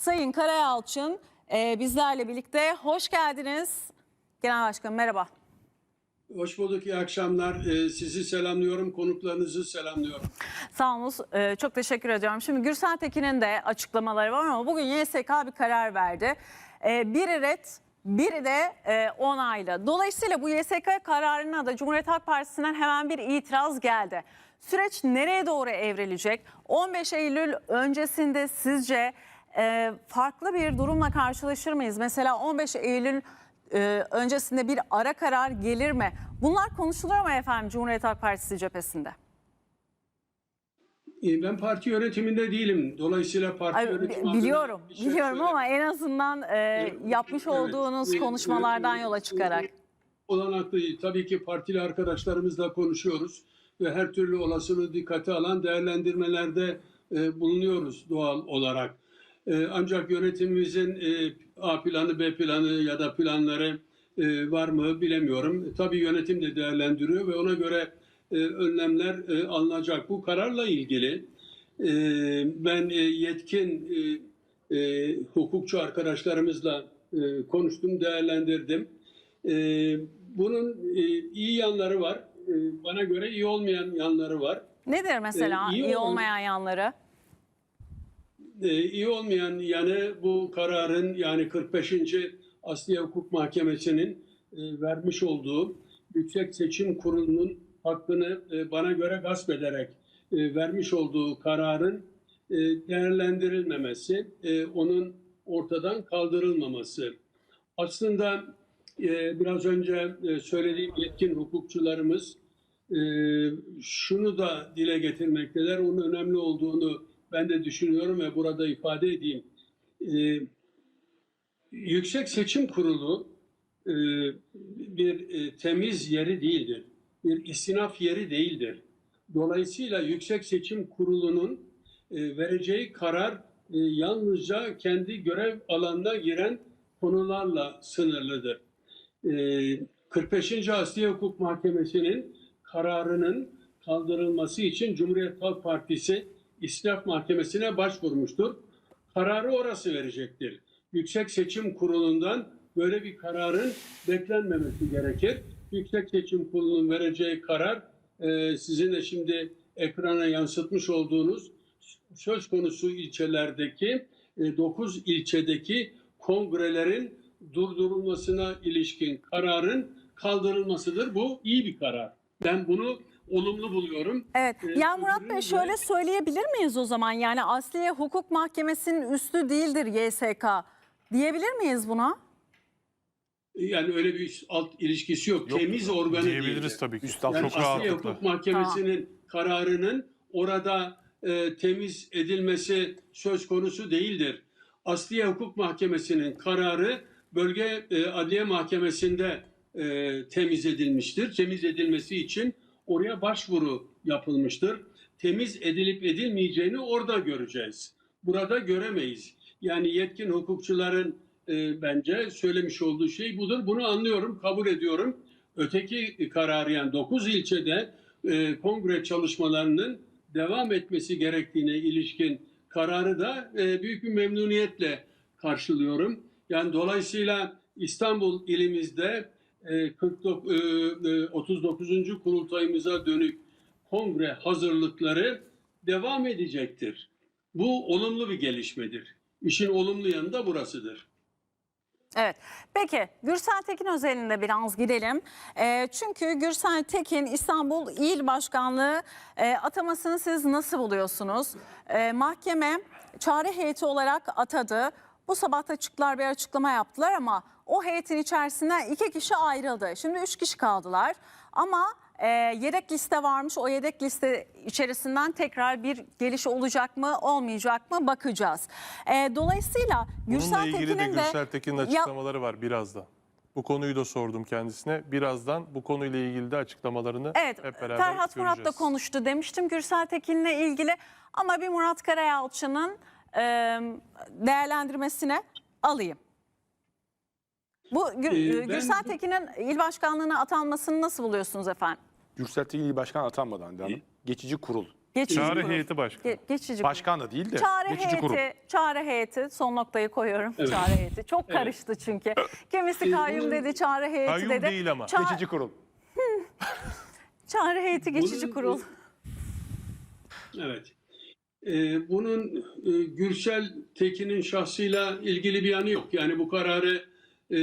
Sayın Karayalçın e, bizlerle birlikte. Hoş geldiniz. Genel Başkanım merhaba. Hoş bulduk, iyi akşamlar. Ee, sizi selamlıyorum, konuklarınızı selamlıyorum. Sağ olun. e, çok teşekkür ediyorum. Şimdi Gürsel Tekin'in de açıklamaları var ama bugün YSK bir karar verdi. E, biri red, biri de e, onaylı. Dolayısıyla bu YSK kararına da Cumhuriyet Halk Partisi'nden hemen bir itiraz geldi. Süreç nereye doğru evrilecek? 15 Eylül öncesinde sizce e, farklı bir durumla karşılaşır mıyız? Mesela 15 Eylül e, öncesinde bir ara karar gelir mi? Bunlar konuşuluyor mu efendim Cumhuriyet Halk Partisi cephesinde? Ee, Ben parti yönetiminde değilim. Dolayısıyla parti Ay, yönetimi biliyorum, şey biliyorum söyleyemem. ama en azından e, yapmış Evet, olduğunuz e, konuşmalardan yola çıkarak. Olanaklı tabii ki partili arkadaşlarımızla konuşuyoruz ve her türlü olasılığı dikkate alan değerlendirmelerde e, bulunuyoruz doğal olarak. E, ancak yönetimimizin e, A planı, B planı ya da planları e, var mı bilemiyorum. Tabii yönetim de değerlendiriyor ve ona göre e, önlemler e, alınacak. Bu kararla ilgili e, ben e, yetkin e, e, hukukçu arkadaşlarımızla e, konuştum, değerlendirdim. E, bunun e, iyi yanları var. E, bana göre iyi olmayan yanları var. Nedir mesela e, iyi iyi olmayan yanları? E, iyi olmayan yanı bu kararın yani 45. Asliye Hukuk Mahkemesi'nin e, vermiş olduğu Yüksek Seçim Kurulu'nun hakkını e, bana göre gasp ederek e, vermiş olduğu kararın değerlendirilmemesi, onun ortadan kaldırılmaması. Aslında biraz önce söylediğim yetkin hukukçularımız şunu da dile getirmekteler. Onun önemli olduğunu ben de düşünüyorum ve burada ifade edeyim. E, Yüksek Seçim Kurulu e, bir e, temiz yeri değildir. Bir istinaf yeri değildir. Dolayısıyla Yüksek Seçim Kurulu'nun e, vereceği karar e, yalnızca kendi görev alanına giren konularla sınırlıdır. E, 45. Asliye Hukuk Mahkemesi'nin kararının kaldırılması için Cumhuriyet Halk Partisi İstinaf Mahkemesi'ne başvurmuştur. Kararı orası verecektir. Yüksek Seçim Kurulu'ndan böyle bir kararın beklenmemesi gerekir. Yüksek Seçim Kurulu'nun vereceği karar e, sizin de şimdi ekrana yansıtmış olduğunuz söz konusu ilçelerdeki 9 ilçedeki kongrelerin durdurulmasına ilişkin kararın kaldırılmasıdır. Bu iyi bir karar. Ben bunu olumlu buluyorum. Evet. e, Ya Murat Bey de- şöyle söyleyebilir miyiz o zaman? Yani Asliye Hukuk Mahkemesi'nin üstü değildir YSK. Diyebilir miyiz buna? Yani öyle bir alt ilişkisi yok. Yok, Temiz organı diyebiliriz değildir. tabii ki. Üst alt Yani çok Asliye rahatlıkla. Hukuk Mahkemesi'nin kararının orada e, temiz edilmesi söz konusu değildir. Asliye Hukuk Mahkemesi'nin kararı bölge e, adliye mahkemesinde e, temiz edilmiştir. Temiz edilmesi için oraya başvuru yapılmıştır. Temiz edilip edilmeyeceğini orada göreceğiz. Burada göremeyiz. Yani yetkin hukukçuların e, bence söylemiş olduğu şey budur. Bunu anlıyorum, kabul ediyorum. Öteki kararı yani 9 ilçede e, kongre çalışmalarının devam etmesi gerektiğine ilişkin kararı da e, büyük bir memnuniyetle karşılıyorum. Yani dolayısıyla İstanbul ilimizde 49, e, e, 39. kurultayımıza dönük kongre hazırlıkları devam edecektir. Bu olumlu bir gelişmedir. İşin olumlu yanı da burasıdır. Evet. Peki Gürsel Tekin özelinde biraz gidelim. Ee, çünkü Gürsel Tekin İstanbul İl Başkanlığı e, atamasını siz nasıl buluyorsunuz? Ee, mahkeme çağrı heyeti olarak atadı. Bu sabah açıklar bir açıklama yaptılar ama o heyetin içerisinden iki kişi ayrıldı. Şimdi üç kişi kaldılar ama e, yedek liste varmış. O yedek liste içerisinden tekrar bir geliş olacak mı olmayacak mı bakacağız. E, dolayısıyla Bununla Gürsel ilgili de Tekin'in de Gürsel Tekin'in açıklamaları var birazdan. Bu konuyu da sordum kendisine. Birazdan bu konuyla ilgili de açıklamalarını Evet, hep beraber Ferhat Murat da göreceğiz. konuştu demiştim Gürsel Tekin'le ilgili. Ama bir Murat Karayalçı'nın e, değerlendirmesine alayım. Bu Gür- Ee, ben- Gürsel Tekin'in il başkanlığına atanmasını nasıl buluyorsunuz efendim? Gürsel Tekin İl Başkan atanmadan devam. Geçici kurul Geçici Çağrı kurul. heyeti başkanı. Ge- geçici. Başkan da değil de Çağrı geçici heyeti, kurul. çağrı heyeti son noktayı koyuyorum. Evet. Çağrı heyeti. Çok karıştı çünkü. Kimisi kayyum dedi, çağrı heyeti Kayyum dedi. değil ama. Ça- Geçici kurul. Çağrı heyeti geçici Bunun- kurul. Evet. Ee, bunun e, Gürsel Tekin'in şahsıyla ilgili bir yanı yok. Yani bu kararı e,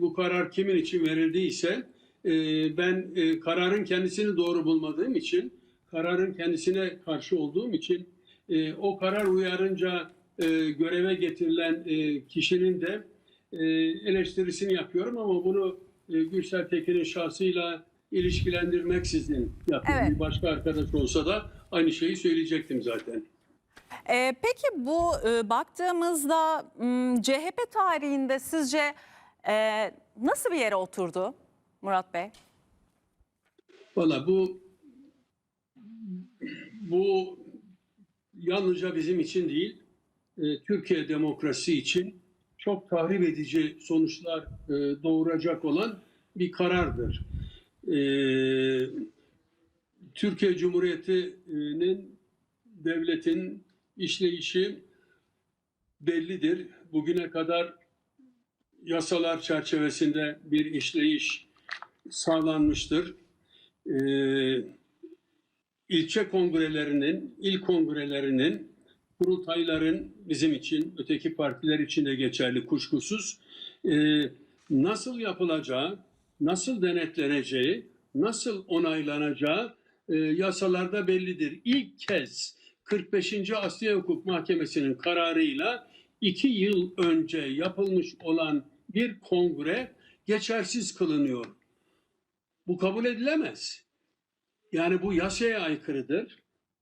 bu karar kimin için verildiyse e, ben e, kararın kendisini doğru bulmadığım için kararın kendisine karşı olduğum için e, o karar uyarınca e, göreve getirilen e, kişinin de e, eleştirisini yapıyorum ama bunu e, Gürsel Tekin'in şahsıyla ilişkilendirmeksizin yapıyorum. Evet. Bir başka arkadaş olsa da aynı şeyi söyleyecektim zaten. Ee, peki bu e, baktığımızda CHP tarihinde sizce e, nasıl bir yere oturdu Murat Bey? Valla bu bu yalnızca bizim için değil, e, Türkiye demokrasi için çok tahrip edici sonuçlar e, doğuracak olan bir karardır. E, Türkiye Cumhuriyeti'nin devletin işleyişi bellidir. Bugüne kadar yasalar çerçevesinde bir işleyiş sağlanmıştır. Ee, ilçe kongrelerinin, il kongrelerinin, kurultayların bizim için, öteki partiler için de geçerli kuşkusuz. Ee, nasıl yapılacağı, nasıl denetleneceği, nasıl onaylanacağı e, yasalarda bellidir. İlk kez 45. Asya Hukuk Mahkemesi'nin kararıyla iki yıl önce yapılmış olan bir kongre geçersiz kılınıyor. Bu kabul edilemez. Yani bu yasaya aykırıdır.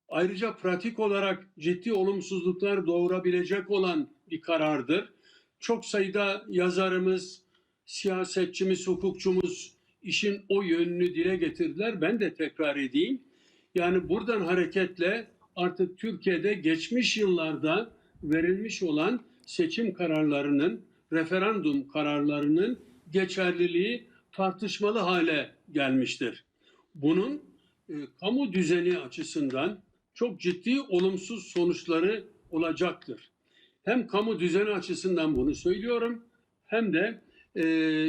Ayrıca pratik olarak ciddi olumsuzluklar doğurabilecek olan bir karardır. Çok sayıda yazarımız, siyasetçimiz, hukukçumuz işin o yönünü dile getirdiler. Ben de tekrar edeyim. Yani buradan hareketle artık Türkiye'de geçmiş yıllarda verilmiş olan seçim kararlarının, referandum kararlarının geçerliliği tartışmalı hale gelmiştir. Bunun e, kamu düzeni açısından çok ciddi olumsuz sonuçları olacaktır. Hem kamu düzeni açısından bunu söylüyorum hem de e,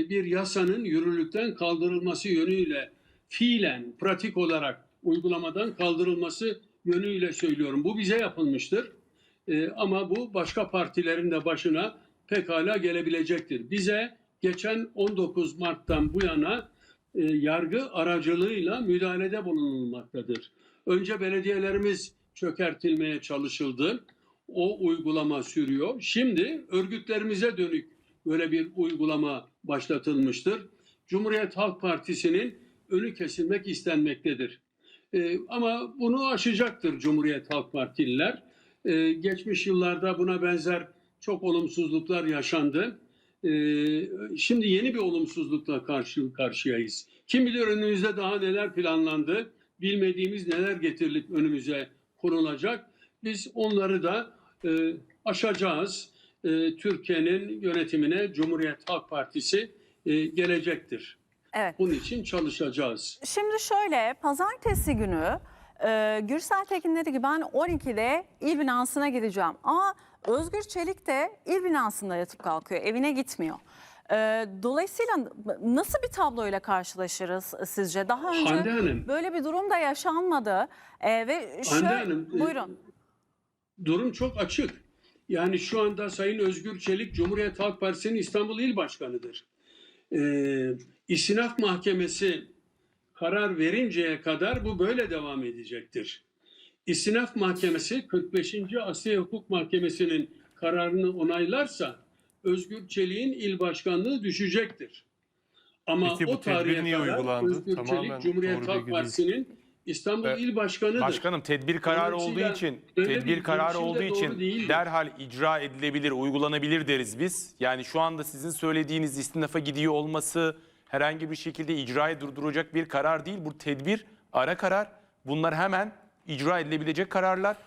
bir yasanın yürürlükten kaldırılması yönüyle fiilen, pratik olarak uygulamadan kaldırılması yönüyle söylüyorum. Bu bize yapılmıştır. E, ama bu başka partilerin de başına pekala gelebilecektir. Bize geçen 19 Mart'tan bu yana e, yargı aracılığıyla müdahalede bulunulmaktadır. Önce belediyelerimiz çökertilmeye çalışıldı. O uygulama sürüyor. Şimdi örgütlerimize dönük böyle bir uygulama başlatılmıştır. Cumhuriyet Halk Partisi'nin önü kesilmek istenmektedir. E, ama bunu aşacaktır Cumhuriyet Halk Partililer. E, geçmiş yıllarda buna benzer çok olumsuzluklar yaşandı. E, şimdi yeni bir olumsuzlukla karşı karşıyayız. Kim bilir önümüzde daha neler planlandı, bilmediğimiz neler getirilip önümüze konulacak. Biz onları da e, aşacağız. E, Türkiye'nin yönetimine Cumhuriyet Halk Partisi e, gelecektir. Evet. Bunun için çalışacağız. Şimdi şöyle pazartesi günü e, Gürsel Tekin dedi ki ben 12'de il binasına gideceğim. Ama Özgür Çelik de il binasında yatıp kalkıyor evine gitmiyor. E, dolayısıyla nasıl bir tabloyla karşılaşırız sizce? Daha önce Hande Hanım. böyle bir durum da yaşanmadı. E, ve şöyle, Hanım, e, buyurun. Durum çok açık. Yani şu anda Sayın Özgür Çelik Cumhuriyet Halk Partisi'nin İstanbul İl Başkanı'dır. Ee, İstinaf Mahkemesi karar verinceye kadar bu böyle devam edecektir. İstinaf Mahkemesi 45. Asya Hukuk Mahkemesi'nin kararını onaylarsa Özgür Çelik'in il başkanlığı düşecektir. Ama Peki o tarihe niye kadar uygulandı? Özgür Tamamen Çelik Cumhuriyet Halk. Partisi'nin İstanbul Evet. İl Başkanı'dır. Başkanım tedbir kararı olduğu Dolayısıyla için böyle bir tedbir kararı olduğu için değildir. derhal icra edilebilir, uygulanabilir deriz biz. Yani şu anda sizin söylediğiniz istinafa gidiyor olması herhangi bir şekilde icrayı durduracak bir karar değil. Bu tedbir ara karar. Bunlar hemen icra edilebilecek kararlar.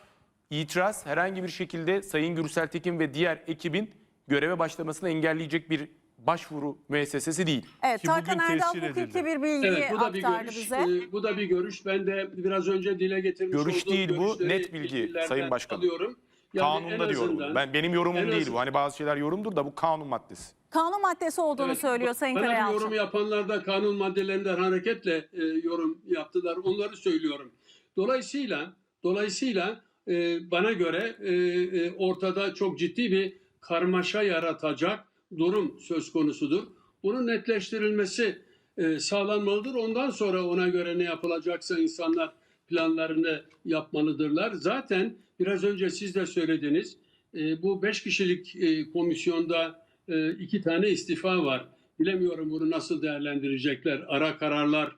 İtiraz herhangi bir şekilde Sayın Gürsel Tekin ve diğer ekibin göreve başlamasını engelleyecek bir başvuru müessesesi değil. Evet Ki bugün Tarkan Erdal hukuki edildi. bir bilgiyi Evet bu da bir aktardı görüş. bize. e, bu da bir görüş. Ben de biraz önce dile getirmiş Görüş olduğum değil bu, net bilgi Sayın Başkanım. alıyorum. Yani Kanunda diyorum. Ben benim yorumum en değil azından- bu. Hani bazı şeyler yorumdur da bu kanun maddesi. Kanun maddesi olduğunu Evet, söylüyor Sayın Bana Karayalçın. yorum yapanlar da kanun maddelerinden hareketle e, yorum yaptılar. Onları söylüyorum. Dolayısıyla dolayısıyla e, bana göre e, e, ortada çok ciddi bir karmaşa yaratacak durum söz konusudur. Bunun netleştirilmesi e, sağlanmalıdır. Ondan sonra ona göre ne yapılacaksa insanlar planlarını yapmalıdırlar. Zaten biraz önce siz de söylediniz. E, bu beş kişilik e, komisyonda e, iki tane istifa var. Bilemiyorum bunu nasıl değerlendirecekler. Ara kararlar,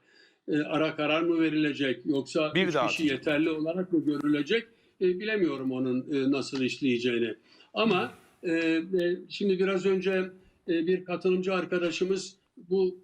e, ara karar mı verilecek yoksa Bir üç daha kişi yeterli olarak mı görülecek? E, bilemiyorum onun e, nasıl işleyeceğini. Ama e, e, şimdi biraz önce e, bir katılımcı arkadaşımız bu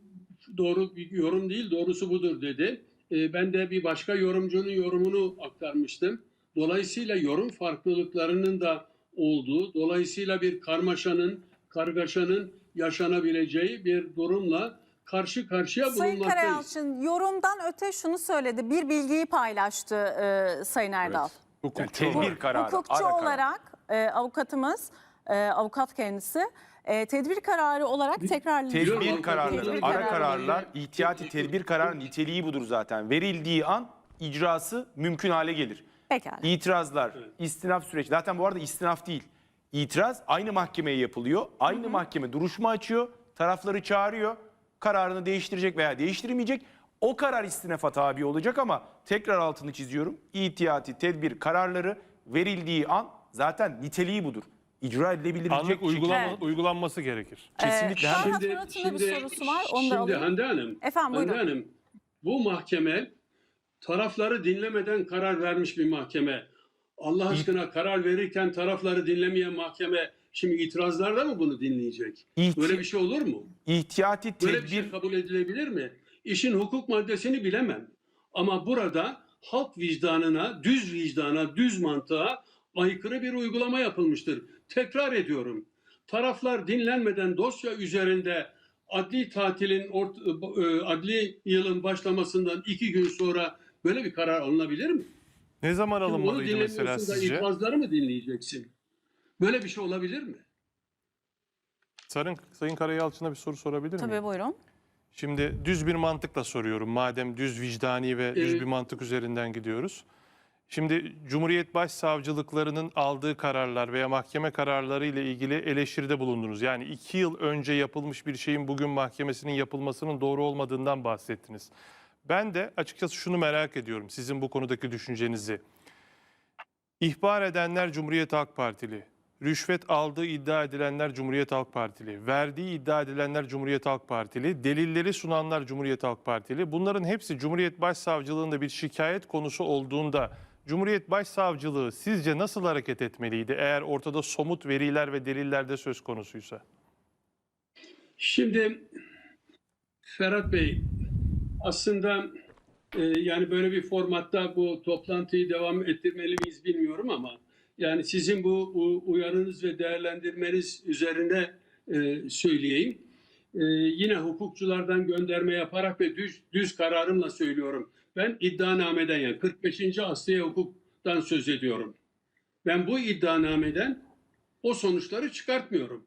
doğru bir yorum değil, doğrusu budur dedi. E, ben de bir başka yorumcunun yorumunu aktarmıştım. Dolayısıyla yorum farklılıklarının da olduğu, dolayısıyla bir karmaşanın, kargaşanın yaşanabileceği bir durumla karşı karşıya Sayın bulunmaktayız. Karayalçın yorumdan öte şunu söyledi. Bir bilgiyi paylaştı e, Sayın Erdal. Yani Hukukçu tedbir olarak. kararı. Hukukçu ara olarak e, avukatımız, e, avukat kendisi e, tedbir kararı olarak tekrar Tedbir kararları, tedbir ara kararlar, ihtiyati tedbir kararı niteliği budur zaten. Verildiği an icrası mümkün hale gelir. Pekala. İtirazlar, istinaf süreci. Zaten bu arada istinaf değil. İtiraz aynı mahkemeye yapılıyor. Aynı mahkeme duruşma açıyor, tarafları çağırıyor. Kararını değiştirecek veya değiştirmeyecek. O karar istinafa tabi olacak ama tekrar altını çiziyorum. İhtiyati tedbir kararları verildiği an zaten niteliği budur. İcra edilebilecek Anlık şekilde- uygulama, Evet. uygulanması gerekir. Kesinlikle. Ee, Hem- Ferhat Murat'ın da bir sorusu var. Onu da şimdi alayım. Hande Hanım, Efendim, Hande buyurun. Hanım, bu mahkeme tarafları dinlemeden karar vermiş bir mahkeme. Allah aşkına karar verirken tarafları dinlemeyen mahkeme şimdi itirazlarda mı bunu dinleyecek? İhti- Böyle bir şey olur mu? İhtiyati Böyle bir tedbir şey kabul edilebilir mi? İşin hukuk maddesini bilemem. Ama burada halk vicdanına, düz vicdana, düz mantığa aykırı bir uygulama yapılmıştır. Tekrar ediyorum. Taraflar dinlenmeden dosya üzerinde adli tatilin, ort- e, adli yılın başlamasından iki gün sonra böyle bir karar alınabilir mi? Ne zaman Şimdi alınmalıydı mesela sizce? itirazları mı dinleyeceksin? Böyle bir şey olabilir mi? Sayın, Sayın Karayalçın'a bir soru sorabilir miyim? Tabii buyurun. Şimdi düz bir mantıkla soruyorum. Madem düz vicdani ve düz Evet. bir mantık üzerinden gidiyoruz. Şimdi Cumhuriyet Başsavcılıklarının aldığı kararlar veya mahkeme kararları ile ilgili eleştiride bulundunuz. Yani iki yıl önce yapılmış bir şeyin bugün mahkemesinin yapılmasının doğru olmadığından bahsettiniz. Ben de açıkçası şunu merak ediyorum sizin bu konudaki düşüncenizi. İhbar edenler Cumhuriyet Halk Partili, rüşvet aldığı iddia edilenler Cumhuriyet Halk Partili, verdiği iddia edilenler Cumhuriyet Halk Partili, delilleri sunanlar Cumhuriyet Halk Partili. Bunların hepsi Cumhuriyet Başsavcılığında bir şikayet konusu olduğunda Cumhuriyet Başsavcılığı sizce nasıl hareket etmeliydi eğer ortada somut veriler ve deliller de söz konusuysa? Şimdi Ferhat Bey aslında e, yani böyle bir formatta bu toplantıyı devam ettirmeli miyiz bilmiyorum ama yani sizin bu uyarınız ve değerlendirmeniz üzerine e, söyleyeyim. E, yine hukukçulardan gönderme yaparak ve düz, düz kararımla söylüyorum. Ben iddianameden yani 45. Asliye Hukuk'tan söz ediyorum. Ben bu iddianameden o sonuçları çıkartmıyorum.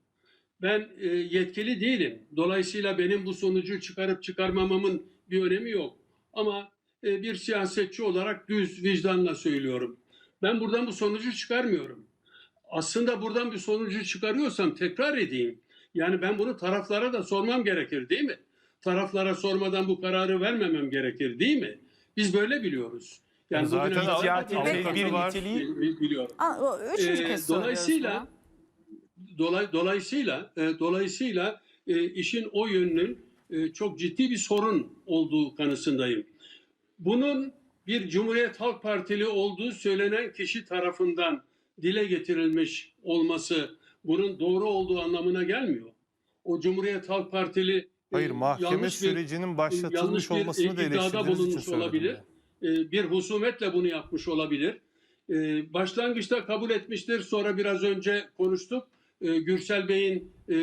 Ben e, yetkili değilim. Dolayısıyla benim bu sonucu çıkarıp çıkarmamamın bir önemi yok. Ama e, bir siyasetçi olarak düz vicdanla söylüyorum. Ben buradan bu sonucu çıkarmıyorum. Aslında buradan bir sonucu çıkarıyorsam tekrar edeyim. Yani ben bunu taraflara da sormam gerekir değil mi? Taraflara sormadan bu kararı vermemem gerekir değil mi? Biz böyle biliyoruz. Yani zaten tedbir var. niteliği Bil- biliyorum. Aa, Üçüncü Ee, kez dolayısıyla dolay, dolayısıyla e, dolayısıyla e, işin o yönünün e, çok ciddi bir sorun olduğu kanısındayım. Bunun bir Cumhuriyet Halk Partili olduğu söylenen kişi tarafından dile getirilmiş olması bunun doğru olduğu anlamına gelmiyor. O Cumhuriyet Halk Partili e, Hayır mahkeme bir- sürecinin başlatılmış bir olmasını da eleştirdiğiniz için olabilir. e, bir husumetle bunu yapmış olabilir. E, Başlangıçta kabul etmiştir. Sonra biraz önce konuştuk. E, Gürsel Bey'in e,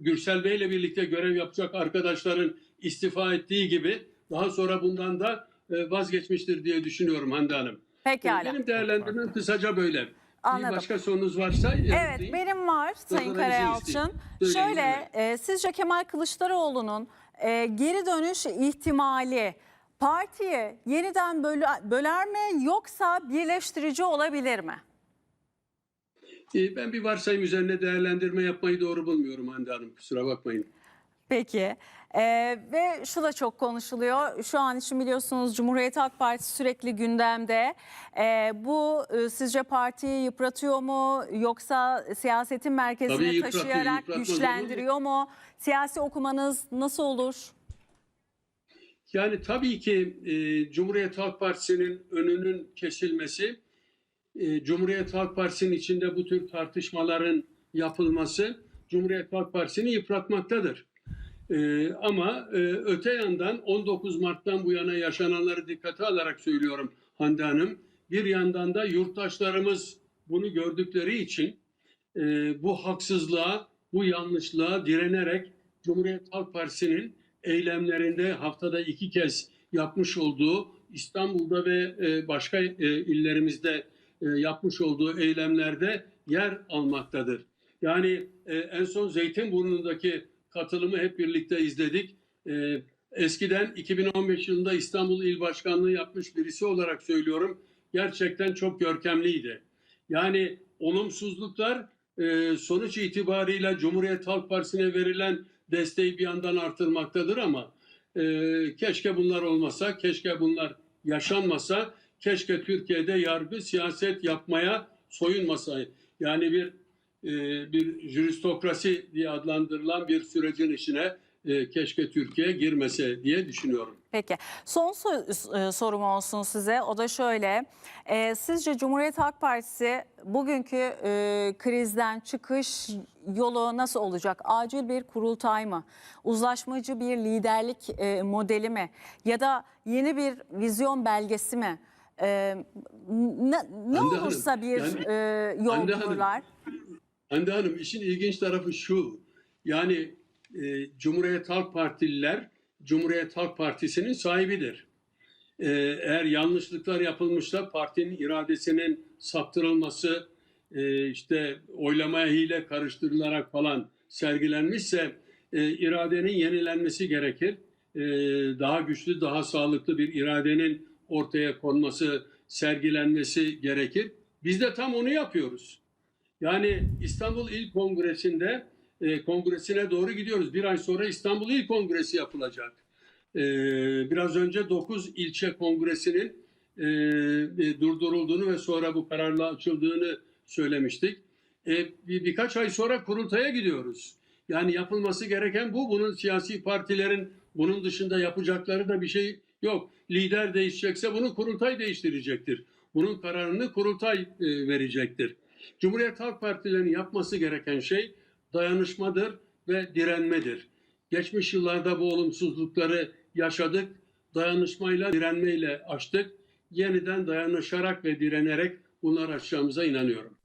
Gürsel Bey'le birlikte görev yapacak arkadaşların istifa ettiği gibi daha sonra bundan da e, vazgeçmiştir diye düşünüyorum Hande Hanım. Pekala. Benim değerlendirmem kısaca böyle. Anladım. Bir başka sorunuz varsa Evet yanıtlayayım. benim var Sayın Karayalçın. Şöyle e, sizce Kemal Kılıçdaroğlu'nun e, geri dönüş ihtimali partiyi yeniden böle- böler mi yoksa birleştirici olabilir mi? E, Ben bir varsayım üzerine değerlendirme yapmayı doğru bulmuyorum Hande Hanım. Kusura bakmayın. Peki. Ee, ve şu da çok konuşuluyor. Şu an için biliyorsunuz Cumhuriyet Halk Partisi sürekli gündemde. Ee, bu e, sizce partiyi yıpratıyor mu yoksa siyasetin merkezine Tabii yıpratıyor, taşıyarak yıpratmaz güçlendiriyor mu? Siyasi okumanız nasıl olur? Yani tabii ki e, Cumhuriyet Halk Partisi'nin önünün kesilmesi, e, Cumhuriyet Halk Partisi'nin içinde bu tür tartışmaların yapılması Cumhuriyet Halk Partisi'ni yıpratmaktadır. E, ama e, öte yandan 19 Mart'tan bu yana yaşananları dikkate alarak söylüyorum Hande Hanım. Bir yandan da yurttaşlarımız bunu gördükleri için e, bu haksızlığa, bu yanlışlığa direnerek Cumhuriyet Halk Partisi'nin eylemlerinde haftada iki kez yapmış olduğu İstanbul'da ve e, başka e, illerimizde yapmış olduğu eylemlerde yer almaktadır. Yani e, en son Zeytinburnu'ndaki katılımı hep birlikte izledik. E, eskiden 2015 yılında İstanbul İl Başkanlığı yapmış birisi olarak söylüyorum. Gerçekten çok görkemliydi. Yani olumsuzluklar e, sonuç itibarıyla Cumhuriyet Halk Partisi'ne verilen desteği bir yandan artırmaktadır ama e, keşke bunlar olmasa, keşke bunlar yaşanmasa, keşke Türkiye'de yargı siyaset yapmaya soyunmasa. Yani bir e, bir juristokrasi diye adlandırılan bir sürecin içine e, keşke Türkiye girmese diye düşünüyorum. Peki. Son so- e, sorum olsun size. O da şöyle. E, sizce Cumhuriyet Halk Partisi bugünkü e, krizden çıkış yolu nasıl olacak? Acil bir kurultay mı? Uzlaşmacı bir liderlik e, modeli mi? Ya da yeni bir vizyon belgesi mi? E, ne ne Hande olursa Hanım, bir yani- e, yol Hande Hanım, bulurlar. Hande Hanım işin ilginç tarafı şu. Yani e, Cumhuriyet Halk Partililer Cumhuriyet Halk Partisi'nin sahibidir. E, eğer yanlışlıklar yapılmışsa partinin iradesinin saptırılması, e, işte oylamaya hile karıştırılarak falan sergilenmişse e, iradenin yenilenmesi gerekir. E, daha güçlü, daha sağlıklı bir iradenin ortaya konması, sergilenmesi gerekir. Biz de tam onu yapıyoruz. Yani İstanbul İl Kongresi'nde e, kongresine doğru gidiyoruz. Bir ay sonra İstanbul İl Kongresi yapılacak. E, biraz önce 9 ilçe kongresinin e, e, durdurulduğunu ve sonra bu kararla açıldığını söylemiştik. E, bir, birkaç ay sonra kurultaya gidiyoruz. Yani yapılması gereken bu. Bunun siyasi partilerin bunun dışında yapacakları da bir şey yok. Lider değişecekse bunu kurultay değiştirecektir. Bunun kararını kurultay e, verecektir. Cumhuriyet Halk Partilerinin yapması gereken şey dayanışmadır ve direnmedir. Geçmiş yıllarda bu olumsuzlukları yaşadık. Dayanışmayla, direnmeyle aştık. Yeniden dayanışarak ve direnerek bunları aşacağımıza inanıyorum.